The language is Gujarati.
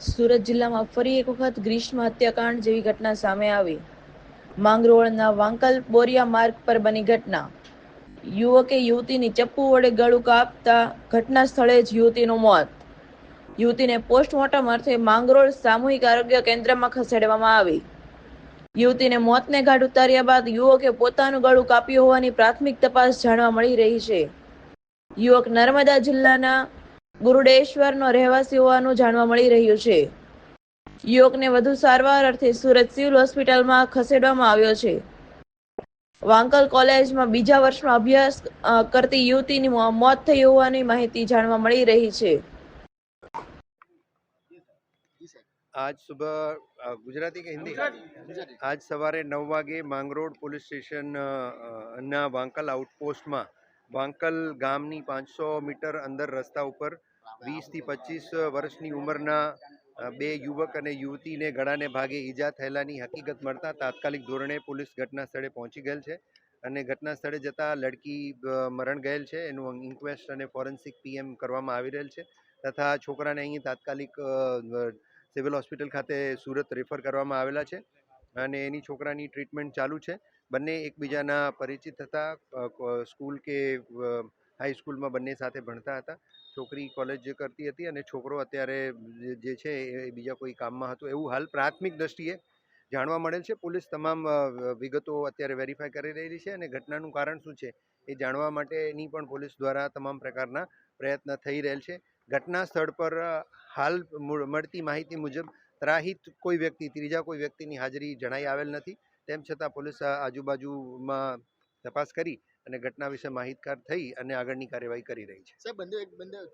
સુરત જિલ્લામાં ફરી એક વખત ગ્રીષ્મ હત્યાકાંડ જેવી ઘટના સામે આવી. માંગરોળના વાંકલ બોરિયા માર્ગ પર બની ઘટના. યુવકે યુવતીની ચપ્પુ વડે ગળું કાપતા ઘટના સ્થળે જ યુવતીનું મોત. યુવતીને પોસ્ટમોર્ટમ અર્થે માંગરોળ સામૂહિક આરોગ્ય કેન્દ્રમાં ખસેડવામાં આવી. યુવતીને મોતને ઘાટ ઉતાર્યા બાદ યુવકે પોતાનું ગળું કાપ્યું હોવાની પ્રાથમિક તપાસ જાણવા મળી રહી છે. યુવક નર્મદા જિલ્લાના ગુરુડેશ્વરનો રહેવાસી હોવાનું જાણવા મળી રહ્યું છે. યુવકને વધુ સારવાર અર્થે સુરત સિવિલ હોસ્પિટલમાં ખસેડવામાં આવ્યો છે. વાંકલ કોલેજમાં બીજા વર્ષમાં અભ્યાસ કરતી યુવતીની મોત થઈ હોવાની માહિતી જાણવા મળી રહી છે. આજ સુબહ ગુજરાતી કે હિન્દી? આજ સવારે નવ વાગે માંગરોળ પોલીસ સ્ટેશન ના વાંકલ આઉટપોસ્ટમાં વાંકલ ગામની પાંચસો મીટર અંદર રસ્તા ઉપર વીસથી પચીસ વર્ષની ઉંમરના બે યુવક અને યુવતીને ગળાને ભાગે ઈજા થયેલાની હકીકત મળતા તાત્કાલિક ધોરણે પોલીસ ઘટના સ્થળે પહોંચી ગયેલ છે અને ઘટના સ્થળે જતાં લડકી મરણ ગયેલ છે. એનું ઇન્ક્વેસ્ટ અને ફોરેન્સિક પીએમ કરવામાં આવી રહેલ છે તથા છોકરાને અહીં તાત્કાલિક સિવિલ હોસ્પિટલ ખાતે સુરત રેફર કરવામાં આવેલા છે અને એની છોકરાની ટ્રીટમેન્ટ ચાલુ છે. બંને એકબીજાના પરિચિત હતા સ્કૂલ કે હાઈસ્કૂલમાં બંને સાથે ભણતા હતા. છોકરી કોલેજ કરતી હતી અને છોકરો અત્યારે જે- છે એ બીજા કોઈ કામમાં હતો. એવું હાલ પ્રાથમિક દ્રષ્ટિએ જાણવા મળેલ છે. પોલીસ તમામ વિગતો અત્યારે વેરીફાઈ કરી રહેલી છે અને ઘટનાનું કારણ શું છે એ જાણવા માટેની પણ પોલીસ દ્વારા તમામ પ્રકારના પ્રયત્ન થઈ રહેલ છે. ઘટના સ્થળ પર હાલ મળતી માહિતી મુજબ ત્રાહિત કોઈ વ્યક્તિ, ત્રીજા કોઈ વ્યક્તિની હાજરી જણાઈ આવેલ નથી. તેમ છતાં પોલીસ આજુબાજુમાં તપાસ કરી અને ઘટના વિશે માહિતગાર થઈ અને આગળની કાર્યવાહી કરી રહી છે. સાહેબ બંને બંને